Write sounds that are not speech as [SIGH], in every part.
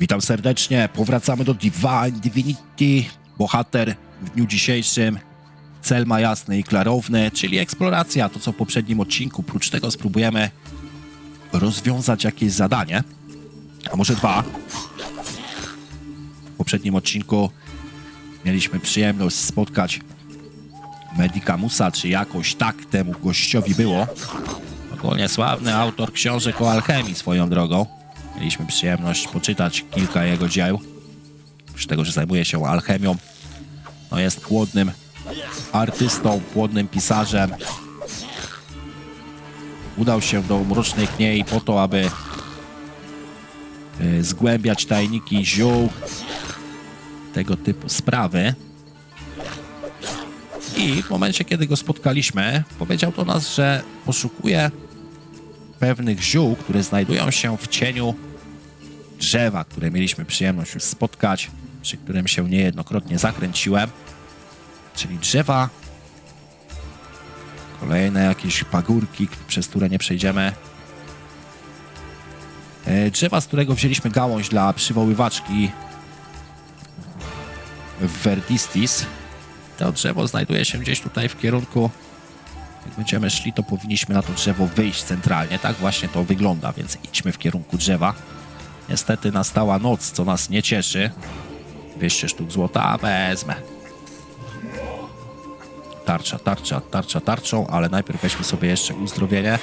Witam serdecznie, powracamy do Divine Divinity. Bohater w dniu dzisiejszym, cel ma jasny i klarowny, czyli eksploracja, to co w poprzednim odcinku. Prócz tego spróbujemy rozwiązać jakieś zadanie, a może dwa. W poprzednim odcinku mieliśmy przyjemność spotkać Medicamusa, czy jakoś tak temu gościowi było. Ogólnie sławny autor książek o alchemii swoją drogą. Mieliśmy przyjemność poczytać kilka jego dzieł. Oprócz tego, że zajmuje się alchemią, no jest płodnym artystą, płodnym pisarzem. Udał się do Mrocznej Kniei po to, aby y, zgłębiać tajniki ziół, tego typu sprawy. I w momencie, kiedy go spotkaliśmy, powiedział do nas, że poszukuje pewnych ziół, które znajdują się w cieniu drzewa, które mieliśmy przyjemność już spotkać, przy którym się niejednokrotnie zakręciłem. Czyli drzewa, kolejne jakieś pagórki, przez które nie przejdziemy. E, Drzewa, z którego wzięliśmy gałąź dla przywoływaczki Verdistis. To drzewo znajduje się gdzieś tutaj w kierunku. Jak będziemy szli, to powinniśmy na to drzewo wyjść centralnie. Tak właśnie to wygląda, więc idźmy w kierunku drzewa. Niestety nastała noc, co nas nie cieszy. 200 sztuk złota, wezmę. Tarcza, tarcza, tarcza, tarczą, ale najpierw weźmy sobie jeszcze uzdrowienie.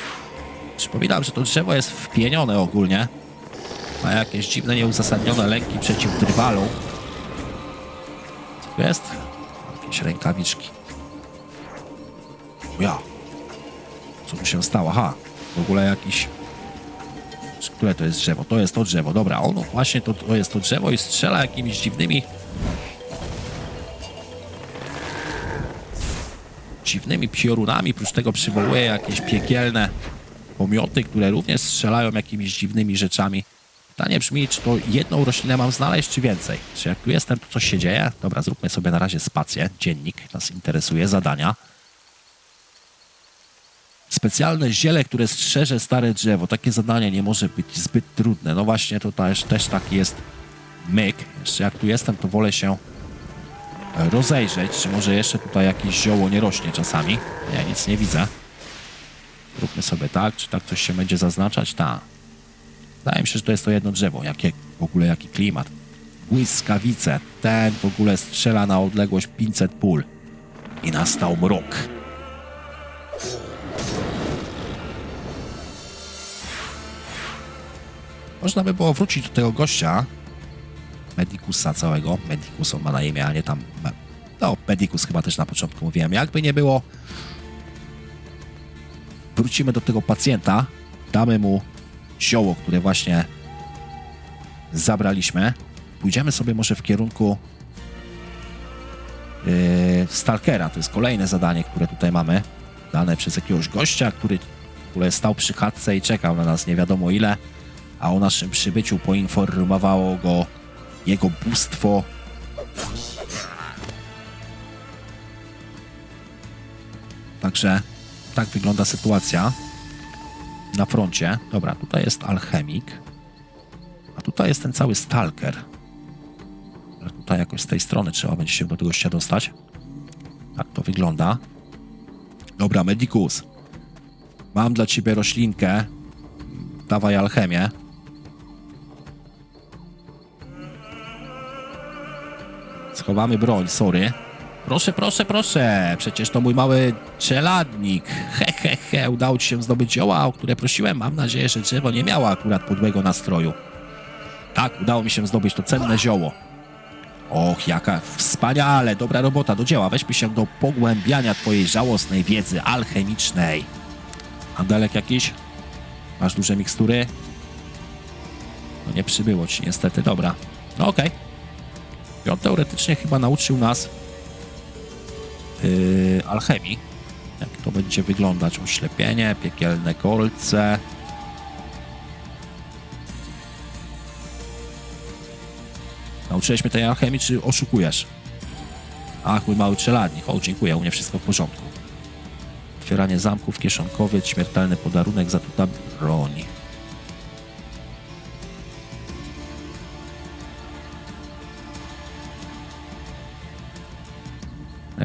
Przypominam, że to drzewo jest wpienione ogólnie. Ma jakieś dziwne, nieuzasadnione lęki przeciw drwalom. Co jest? Jakieś rękawiczki. Ja. Co tu się stało? Aha, w ogóle jakiś... Które to jest drzewo? To jest to drzewo. Dobra, ono właśnie to, to jest to drzewo i strzela jakimiś dziwnymi... Dziwnymi piorunami, prócz tego przywołuje jakieś piekielne pomioty, które również strzelają jakimiś dziwnymi rzeczami. Pytanie brzmi, czy to jedną roślinę mam znaleźć, czy więcej? Czy jak tu jestem, to coś się dzieje? Dobra, zróbmy sobie na razie spację. Dziennik nas interesuje, zadania. Specjalne ziele, które strzeże stare drzewo. Takie zadanie nie może być zbyt trudne. No właśnie, też, też taki jest myk. Jeszcze jak tu jestem, to wolę się rozejrzeć, czy może jeszcze tutaj jakieś zioło nie rośnie czasami. Ja nic nie widzę. Róbmy sobie tak, czy tak coś się będzie zaznaczać? Tak. Wydaje mi się, że to jest to jedno drzewo. Jakie, w ogóle jaki klimat. Błyskawice. Ten w ogóle strzela na odległość 500 pól. I nastał mrok. Można by było wrócić do tego gościa, Medicusa całego. Medicus on ma na imię, a nie tam... No, Medicus chyba też na początku mówiłem. Jakby nie było, wrócimy do tego pacjenta, damy mu zioło, które właśnie zabraliśmy. Pójdziemy sobie może w kierunku yy, Stalkera. To jest kolejne zadanie, które tutaj mamy. Dane przez jakiegoś gościa, który, który stał przy chatce i czekał na nas nie wiadomo ile, a o naszym przybyciu poinformowało go jego bóstwo. Także tak wygląda sytuacja na froncie. Dobra, tutaj jest alchemik, a tutaj jest ten cały stalker. Tutaj jakoś z tej strony trzeba będzie się do tego gościa dostać. Tak to wygląda. Dobra, Medicus. Mam dla ciebie roślinkę. Dawaj alchemię. Schowamy broń, sorry. Proszę, proszę, proszę. Przecież to mój mały czeladnik. He, he, he. Udało ci się zdobyć zioła, o które prosiłem. Mam nadzieję, że drzewo nie miało akurat podłego nastroju. Tak, udało mi się zdobyć to cenne zioło. Och, jaka wspaniale, dobra robota, do dzieła. Weźmy się do pogłębiania twojej żałosnej wiedzy alchemicznej. Andelek jakiś? Masz duże mikstury? No nie przybyło ci niestety, dobra. No okej. I on teoretycznie chyba nauczył nas yy, alchemii. Jak to będzie wyglądać? Oślepienie, piekielne kolce. Nauczyłeś mnie tej alchemii, czy oszukujesz? Ach, mój mały czeladnik. O, dziękuję, u mnie wszystko w porządku. Otwieranie zamków, kieszonkowiec, śmiertelny podarunek, zatuta broń.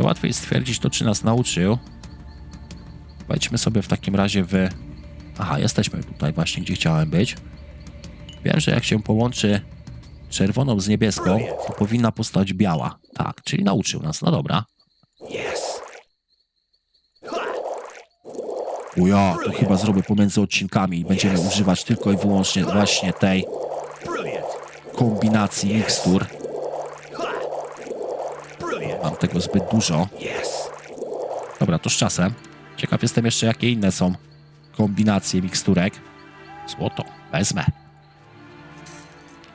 Najłatwiej stwierdzić to, czy nas nauczył. Wejdźmy sobie w takim razie w... Aha, jesteśmy tutaj właśnie, gdzie chciałem być. Wiem, że jak się połączy czerwoną z niebieską, to powinna postać biała. Tak, czyli nauczył nas. No dobra. Uja, to chyba zrobię pomiędzy odcinkami i będziemy używać tylko i wyłącznie właśnie tej kombinacji mikstur. Mam tego zbyt dużo. Dobra, to z czasem. Ciekaw jestem jeszcze, jakie inne są kombinacje miksturek. Złoto, wezmę.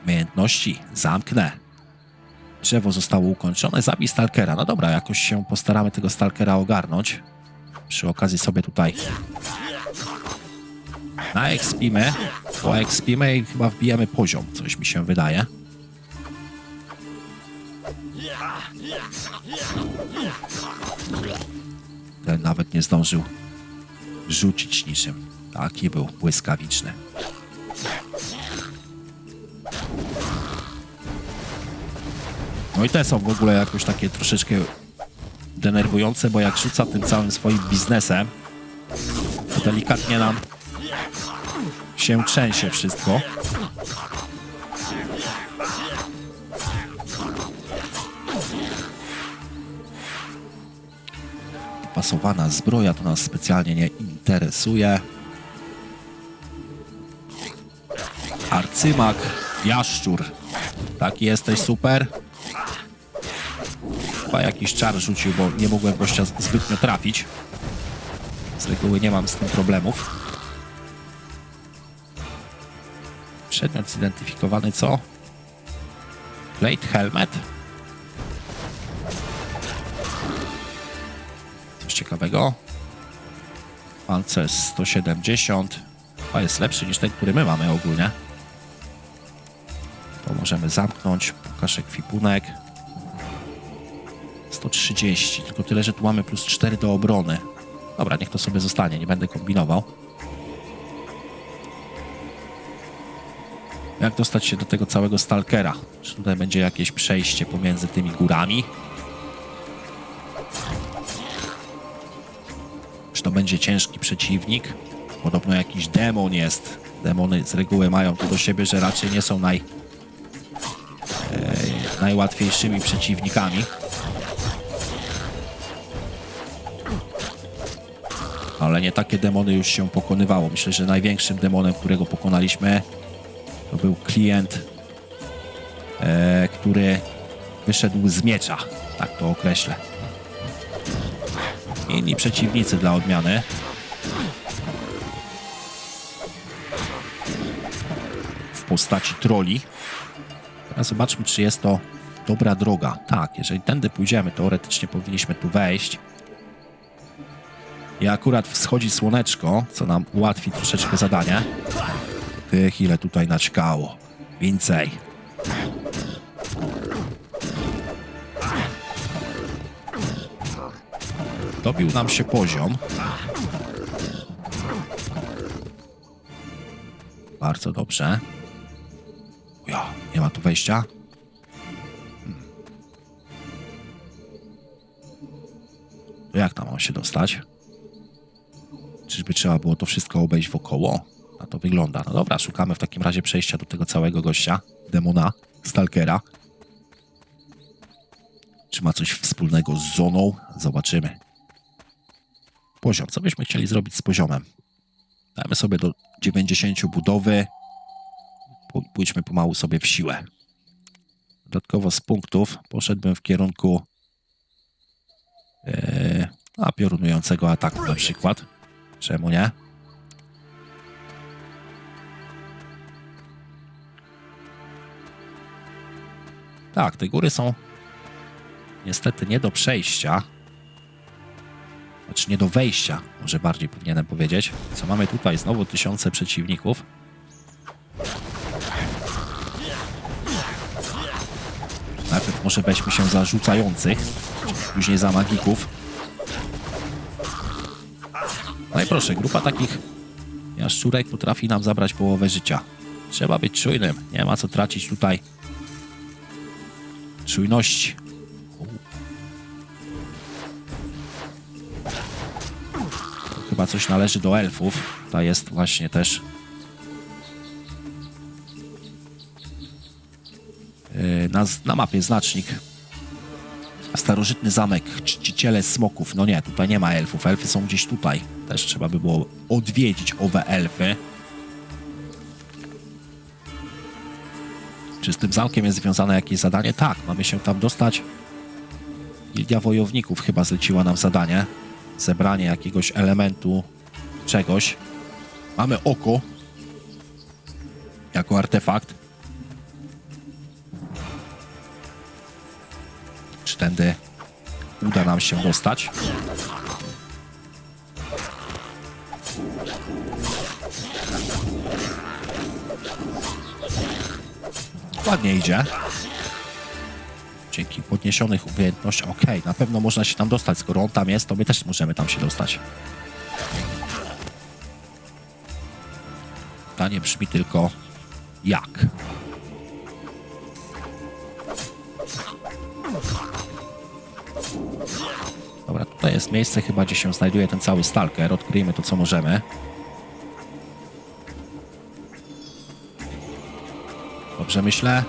Umiejętności, zamknę. Drzewo zostało ukończone, zabij stalkera. No dobra, jakoś się postaramy tego stalkera ogarnąć. Przy okazji sobie tutaj naekspimy, poekspimy i chyba wbijemy poziom, coś mi się wydaje. Ten nawet nie zdążył rzucić niczym. Taki był błyskawiczny. No i te są w ogóle jakoś takie troszeczkę denerwujące, bo jak rzuca tym całym swoim biznesem, to delikatnie nam się trzęsie wszystko. Pasowana zbroja to nas specjalnie nie interesuje. Arcymak, jaszczur. Taki jesteś super. Chyba jakiś czar rzucił, bo nie mogłem gościa zbytnio trafić. Z reguły nie mam z tym problemów. Przedmiot zidentyfikowany co? Plate helmet. Pancerz 170. A jest lepszy niż ten, który my mamy ogólnie. To możemy zamknąć. Pokaż ekwipunek. 130. Tylko tyle, że tu mamy plus 4 do obrony. Dobra, niech to sobie zostanie. Nie będę kombinował. Jak dostać się do tego całego stalkera? Czy tutaj będzie jakieś przejście pomiędzy tymi górami? Będzie ciężki przeciwnik? Podobno jakiś demon jest. Demony z reguły mają to do siebie, że raczej nie są naj, e, najłatwiejszymi przeciwnikami. Ale nie takie demony już się pokonywało. Myślę, że największym demonem, którego pokonaliśmy, to był klient, e, który wyszedł z miecza. Tak to określę. Inni przeciwnicy dla odmiany. W postaci troli. Teraz zobaczmy, czy jest to dobra droga. Tak, jeżeli tędy pójdziemy, teoretycznie powinniśmy tu wejść. I akurat wschodzi słoneczko, co nam ułatwi troszeczkę zadanie. Tych, ile tutaj naćkało. Więcej. Dobił nam się poziom. Bardzo dobrze. Ja, nie ma tu wejścia. Hmm. To jak tam mam się dostać? Czyżby trzeba było to wszystko obejść wokoło? Na to wygląda. No dobra, szukamy w takim razie przejścia do tego całego gościa, demona, stalkera. Czy ma coś wspólnego z zoną? Zobaczymy. Poziom. Co byśmy chcieli zrobić z poziomem? Dajmy sobie do 90 budowy. Pójdźmy pomału sobie w siłę. Dodatkowo z punktów poszedłbym w kierunku e, a piorunującego ataku na przykład. Czemu nie? Tak, te góry są niestety nie do przejścia. Znaczy nie do wejścia, może bardziej powinienem powiedzieć. Co mamy tutaj? Znowu tysiące przeciwników. Najpierw może weźmy się za rzucających, później za magików. No i proszę, grupa takich jaszczurek potrafi nam zabrać połowę życia. Trzeba być czujnym, nie ma co tracić tutaj czujności. Chyba coś należy do elfów. To jest właśnie też yy, na, na mapie znacznik. Starożytny zamek, czciciele smoków. No nie, tutaj nie ma elfów. Elfy są gdzieś tutaj. Też trzeba by było odwiedzić owe elfy. Czy z tym zamkiem jest związane jakieś zadanie? Tak, mamy się tam dostać. Gildia Wojowników chyba zleciła nam zadanie. Zebranie jakiegoś elementu czegoś. Mamy oko jako artefakt. Czy tędy uda nam się dostać? Ładnie idzie. Dzięki podniesionych umiejętnościach. Okej, na pewno można się tam dostać. Skoro on tam jest, to my też możemy tam się dostać. Pytanie brzmi tylko jak? Dobra, tutaj jest miejsce chyba, gdzie się znajduje ten cały stalker. Odkryjmy to, co możemy. Dobrze myślę.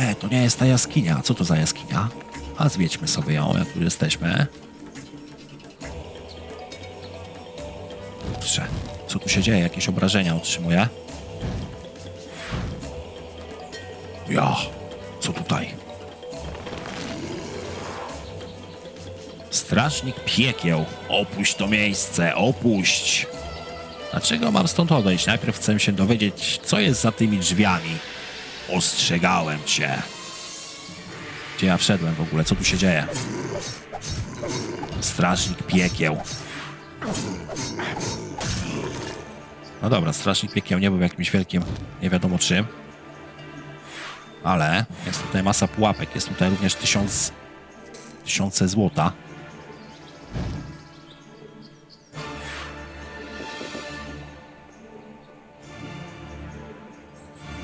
Nie, to nie jest ta jaskinia. Co to za jaskinia? A zwiedźmy sobie ją, jak tu jesteśmy. Kurczę, co tu się dzieje? Jakieś obrażenia otrzymuję? Ja, co tutaj? Strażnik piekieł, opuść to miejsce, opuść! Dlaczego mam stąd odejść? Najpierw chcę się dowiedzieć, co jest za tymi drzwiami. Ostrzegałem cię. Gdzie ja wszedłem w ogóle? Co tu się dzieje? Strażnik piekieł. No dobra, strażnik piekieł nie był jakimś wielkim, nie wiadomo czym. Ale jest tutaj masa pułapek. Jest tutaj również tysiąc, tysiące złota.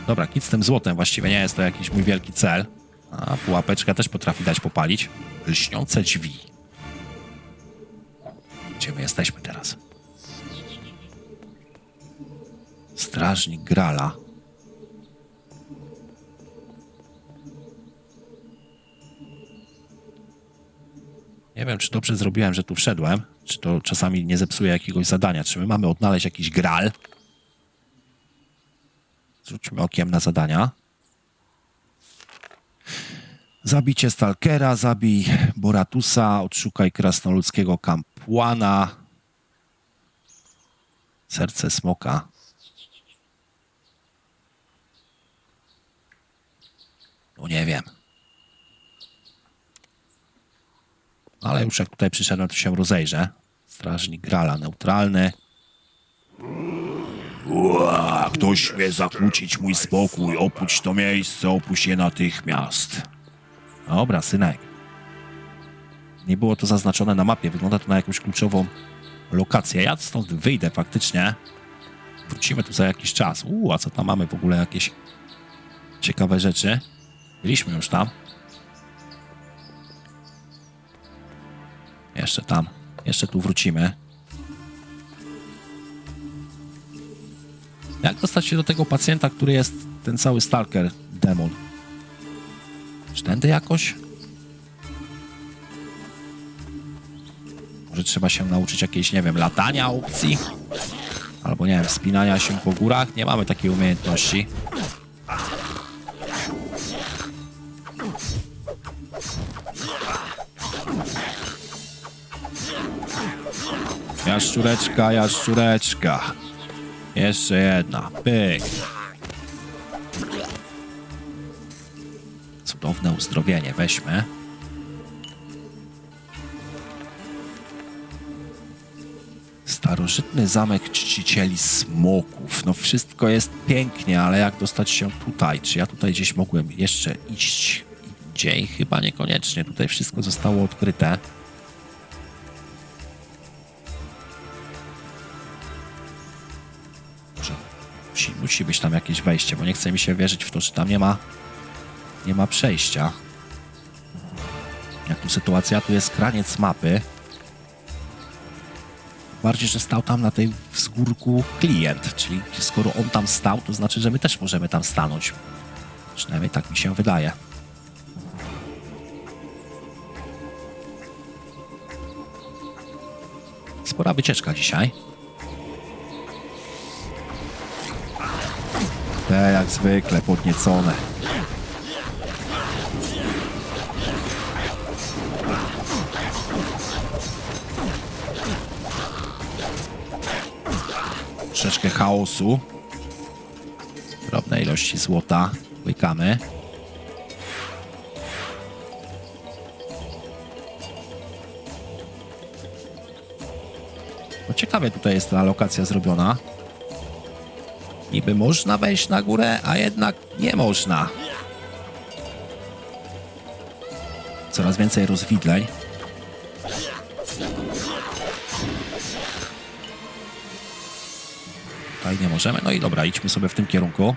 Dobra, kit z tym złotem właściwie nie jest to jakiś mój wielki cel. A pułapeczka też potrafi dać popalić. Lśniące drzwi. Gdzie my jesteśmy teraz? Strażnik Grala. Nie wiem, czy dobrze zrobiłem, że tu wszedłem. Czy to czasami nie zepsuje jakiegoś zadania. Czy my mamy odnaleźć jakiś Gral? Zwróćmy okiem na zadania. Zabicie Stalkera, zabij Boratusa, odszukaj krasnoludzkiego kapłana. Serce smoka. No nie wiem. Ale już jak tutaj przyszedłem, to się rozejrzę. Strażnik Grala neutralny. Ła, ktoś śmie zakłócić mój spokój. Opuść to miejsce, opuść je natychmiast. Dobra, synek. Nie było to zaznaczone na mapie. Wygląda to na jakąś kluczową lokację. Ja stąd wyjdę faktycznie. Wrócimy tu za jakiś czas. Uuu, a co tam mamy w ogóle? Jakieś ciekawe rzeczy. Byliśmy już tam. Jeszcze tam. Jeszcze tu wrócimy. Dostać się do tego pacjenta, który jest ten cały stalker demon? Czy tędy jakoś? Może trzeba się nauczyć jakiejś, nie wiem, latania opcji? Albo, nie wiem, wspinania się po górach? Nie mamy takiej umiejętności. Jaszczureczka, jaszczureczka. Jeszcze jedna. Pyk. Cudowne uzdrowienie. Weźmy. Starożytny zamek czcicieli smoków. No wszystko jest pięknie, ale jak dostać się tutaj? Czy ja tutaj gdzieś mogłem jeszcze iść indziej? Chyba niekoniecznie. Tutaj wszystko zostało odkryte. Musi, być tam jakieś wejście, bo nie chce mi się wierzyć w to, że tam nie ma nie ma przejścia. tu sytuacja? Tu jest kraniec mapy. Bardziej, że stał tam na tej wzgórku klient, czyli skoro on tam stał, to znaczy, że my też możemy tam stanąć. Przynajmniej tak mi się wydaje. Spora wycieczka dzisiaj. Te jak zwykle podniecone. Troszeczkę chaosu. Drobne ilości złota. Łykamy. No ciekawie tutaj jest ta lokacja zrobiona. Niby można wejść na górę, a jednak nie można. Coraz więcej rozwidleń. Tutaj nie możemy. No i dobra, idźmy sobie w tym kierunku.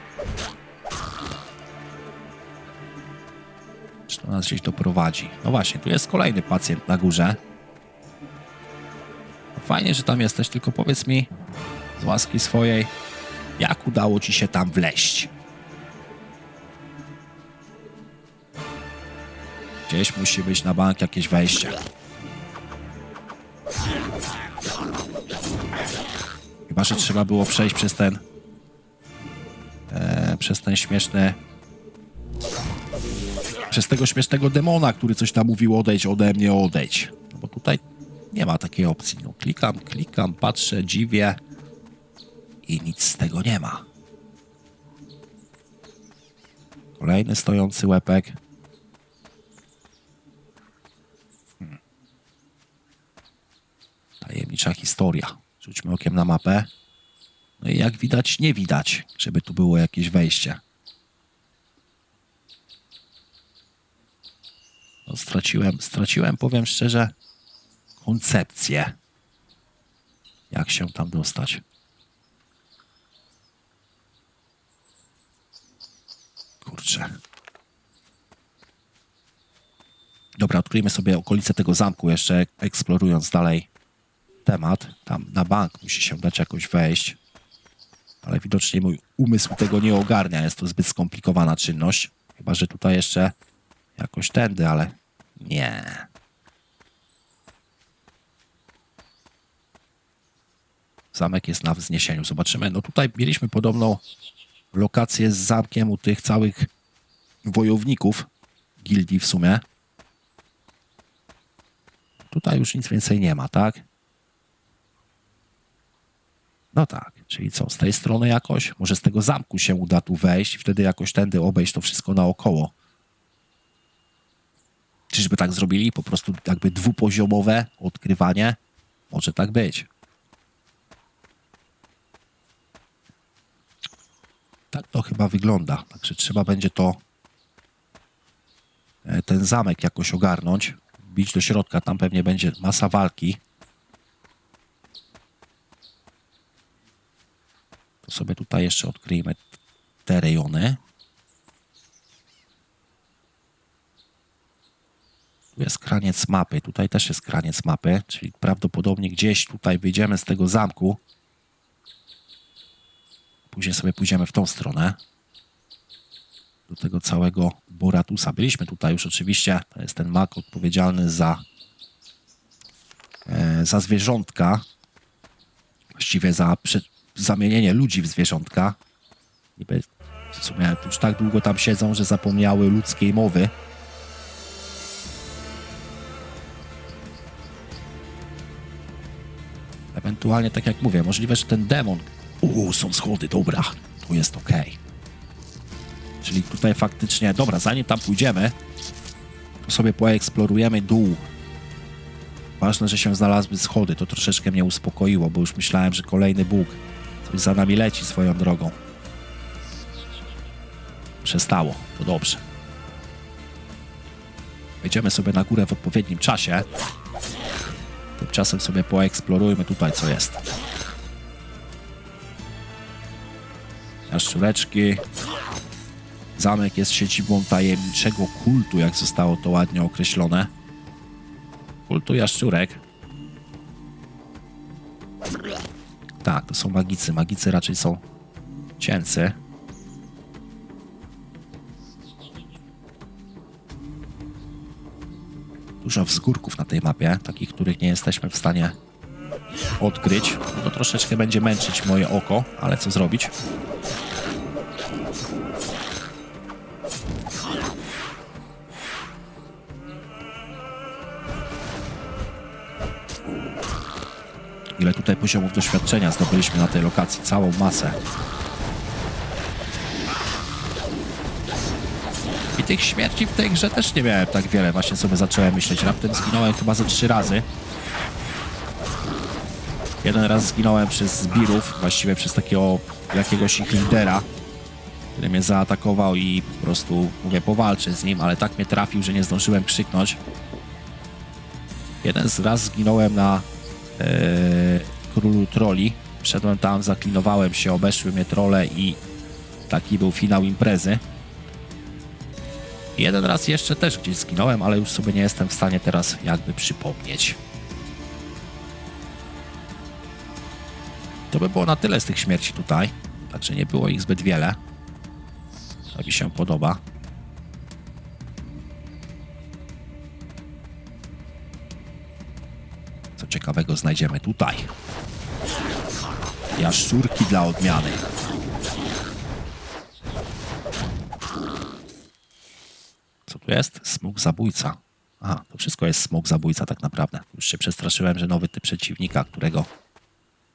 Czy to nas gdzieś doprowadzi? No właśnie, tu jest kolejny pacjent na górze. No Fajnie, że tam jesteś, tylko powiedz mi z łaski swojej, jak udało ci się tam wleść? Gdzieś musi być na bank jakieś wejście. Chyba, że trzeba było przejść przez ten e, przez ten śmieszny przez tego śmiesznego demona, który coś tam mówił odejdź ode mnie, odejdź. No bo tutaj nie ma takiej opcji. No, klikam, klikam, patrzę, dziwię i nic z tego nie ma. Kolejny stojący łepek. Hmm. Tajemnicza historia. Rzućmy okiem na mapę. No i jak widać, nie widać, żeby tu było jakieś wejście. No, straciłem, straciłem, powiem szczerze, koncepcję. Jak się tam dostać. Kurczę. Dobra, odkryjmy sobie okolice tego zamku jeszcze, eksplorując dalej temat. Tam na bank musi się dać jakoś wejść. Ale widocznie mój umysł tego nie ogarnia. Jest to zbyt skomplikowana czynność. Chyba, że tutaj jeszcze jakoś tędy, ale nie. Zamek jest na wzniesieniu. Zobaczymy. No tutaj mieliśmy podobną lokację z zamkiem u tych całych wojowników gildii w sumie. Tutaj już nic więcej nie ma, tak? No tak, czyli co, z tej strony jakoś? Może z tego zamku się uda tu wejść i wtedy jakoś tędy obejść to wszystko naokoło. Czyżby tak zrobili? Po prostu jakby dwupoziomowe odkrywanie? Może tak być. Tak to chyba wygląda. Także trzeba będzie to ten zamek jakoś ogarnąć. Bić do środka, tam pewnie będzie masa walki. To sobie tutaj jeszcze odkryjmy te rejony. Tu jest kraniec mapy, tutaj też jest kraniec mapy, czyli prawdopodobnie gdzieś tutaj wyjdziemy z tego zamku. Później sobie pójdziemy w tą stronę. Do tego całego Boratusa. Byliśmy tutaj już oczywiście. To jest ten mak odpowiedzialny za, e, za zwierzątka. Właściwie za zamienienie ludzi w zwierzątka. Niby w sumie już tak długo tam siedzą, że zapomniały ludzkiej mowy. Ewentualnie, tak jak mówię, możliwe, że ten demon. Uuu, są schody, dobra, tu jest ok. Czyli tutaj faktycznie, dobra, zanim tam pójdziemy, to sobie poeksplorujemy dół. Ważne, że się znalazły schody, to troszeczkę mnie uspokoiło, bo już myślałem, że kolejny Bóg coś za nami leci swoją drogą. Przestało, to dobrze. Wejdziemy sobie na górę w odpowiednim czasie. Tymczasem sobie poeksplorujmy tutaj, co jest. Jaszczureczki. Zamek jest siedzibą tajemniczego kultu, jak zostało to ładnie określone. Kultu jaszczurek. Tak, to są magicy. Magicy raczej są cięcy. Dużo wzgórków na tej mapie, takich, których nie jesteśmy w stanie odkryć. To troszeczkę będzie męczyć moje oko, ale co zrobić? Ile tutaj poziomów doświadczenia zdobyliśmy na tej lokacji? Całą masę. I tych śmierci w tej grze też nie miałem tak wiele. Właśnie sobie zacząłem myśleć. Raptem zginąłem chyba ze trzy razy. Jeden raz zginąłem przez zbirów, właściwie przez takiego jakiegoś ich lidera, który mnie zaatakował i po prostu, mówię, powalczę z nim, ale tak mnie trafił, że nie zdążyłem krzyknąć. Jeden z raz zginąłem na królu troli. Wszedłem tam, zaklinowałem się, obeszły mnie trole i taki był finał imprezy. Jeden raz jeszcze też gdzieś zginąłem, ale już sobie nie jestem w stanie teraz jakby przypomnieć. To by było na tyle z tych śmierci tutaj. Także nie było ich zbyt wiele. To mi się podoba. Ciekawego znajdziemy tutaj. Jaszczurki dla odmiany. Co tu jest? Smok zabójca. Aha, to wszystko jest smok zabójca tak naprawdę. Już się przestraszyłem, że nowy typ przeciwnika, którego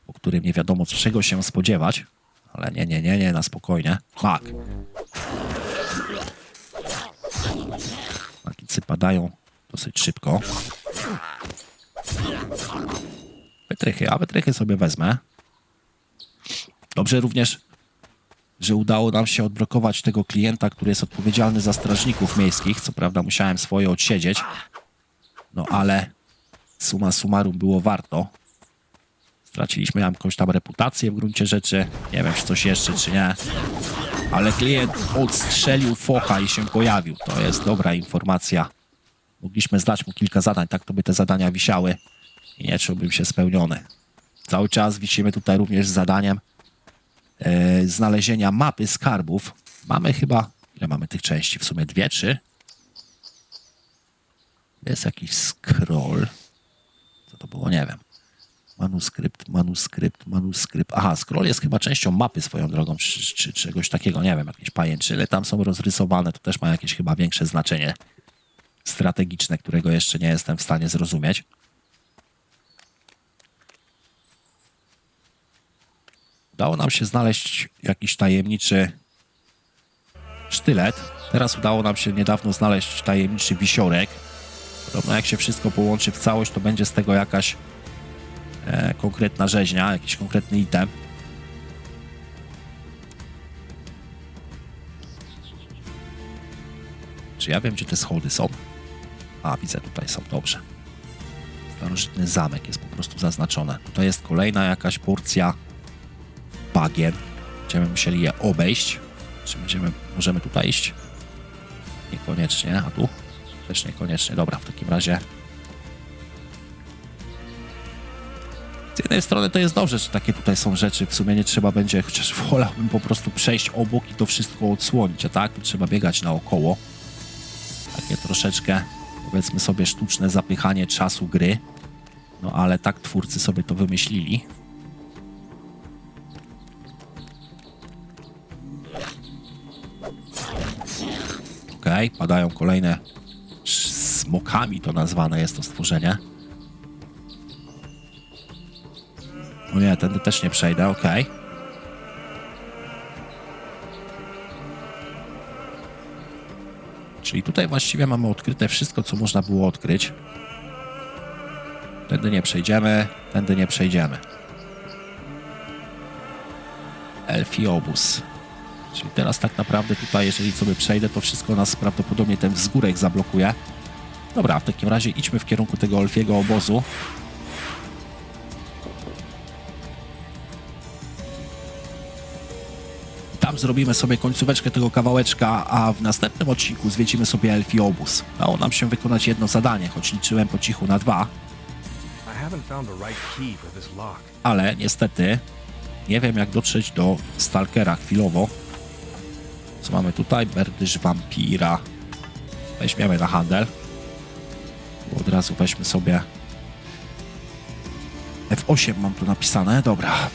po którym nie wiadomo czego się spodziewać. Ale nie, nie, nie, nie, na spokojnie. Mak. Magicy padają dosyć szybko. Wytrychy, a wytrychy sobie wezmę. Dobrze również, że udało nam się odblokować tego klienta, który jest odpowiedzialny za strażników miejskich. Co prawda musiałem swoje odsiedzieć. No ale suma summarum było warto. Straciliśmy jakąś tam reputację w gruncie rzeczy. Nie wiem, czy coś jeszcze, czy nie. Ale klient odstrzelił focha i się pojawił. To jest dobra informacja. Mogliśmy zdać mu kilka zadań, tak to by te zadania wisiały i nie czułbym się spełniony. Cały czas wisimy tutaj również z zadaniem e, znalezienia mapy skarbów. Mamy chyba, ile mamy tych części? W sumie dwie, trzy? Jest jakiś scroll. Co to było? Nie wiem. Manuskrypt, manuskrypt, manuskrypt. Aha, scroll jest chyba częścią mapy swoją drogą, czy, czy czegoś takiego, nie wiem, jakieś pajęczyny tam są rozrysowane, to też ma jakieś chyba większe znaczenie strategiczne, którego jeszcze nie jestem w stanie zrozumieć. Udało nam się znaleźć jakiś tajemniczy sztylet. Teraz udało nam się niedawno znaleźć tajemniczy wisiorek. Podobno jak się wszystko połączy w całość, to będzie z tego jakaś e, konkretna rzeźnia, jakiś konkretny item. Czy ja wiem, gdzie te schody są? A, widzę, tutaj są, dobrze. Starożytny zamek jest po prostu zaznaczone. Tutaj jest kolejna jakaś porcja bagien. Będziemy musieli je obejść. Czy będziemy, możemy tutaj iść? Niekoniecznie, a tu? Też niekoniecznie. Dobra, w takim razie Z jednej strony to jest dobrze, że takie tutaj są rzeczy. W sumie nie trzeba będzie, chociaż [LAUGHS] wolałbym po prostu przejść obok i to wszystko odsłonić, a tak? Trzeba biegać naokoło. Takie troszeczkę, powiedzmy sobie, sztuczne zapychanie czasu gry. No ale tak twórcy sobie to wymyślili. Padają kolejne smokami to nazwane jest to stworzenie. O nie, tędy też nie przejdę, okej. Czyli tutaj właściwie mamy odkryte wszystko, co można było odkryć. Tędy nie przejdziemy, tędy nie przejdziemy. Elfi obóz. Czyli teraz tak naprawdę tutaj, jeżeli sobie przejdę, to wszystko nas prawdopodobnie ten wzgórek zablokuje. Dobra, w takim razie idźmy w kierunku tego elfiego obozu. Tam zrobimy sobie końcóweczkę tego kawałeczka, a w następnym odcinku zwiedzimy sobie Elfi Obóz. Udało nam się wykonać jedno zadanie, choć liczyłem po cichu na dwa, ale niestety nie wiem jak dotrzeć do Stalkera chwilowo. Co mamy tutaj? Berdyż Wampira. Weźmiemy na handel. Od razu weźmy sobie F8 mam tu napisane, dobra.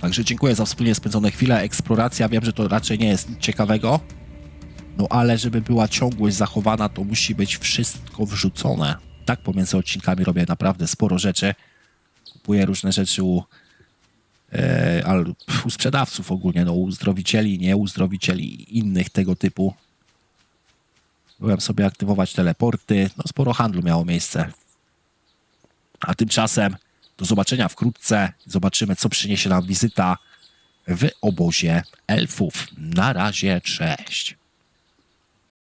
Także dziękuję za wspólnie spędzone chwile. Eksploracja, wiem, że to raczej nie jest nic ciekawego. No ale żeby była ciągłość zachowana, to musi być wszystko wrzucone. Tak pomiędzy odcinkami robię naprawdę sporo rzeczy. Kupuję różne rzeczy u, e, al, pf, u sprzedawców ogólnie, no uzdrowicieli, nie uzdrowicieli innych tego typu. Byłem sobie aktywować teleporty, no sporo handlu miało miejsce. A tymczasem do zobaczenia wkrótce. Zobaczymy, co przyniesie nam wizyta w obozie elfów. Na razie, cześć.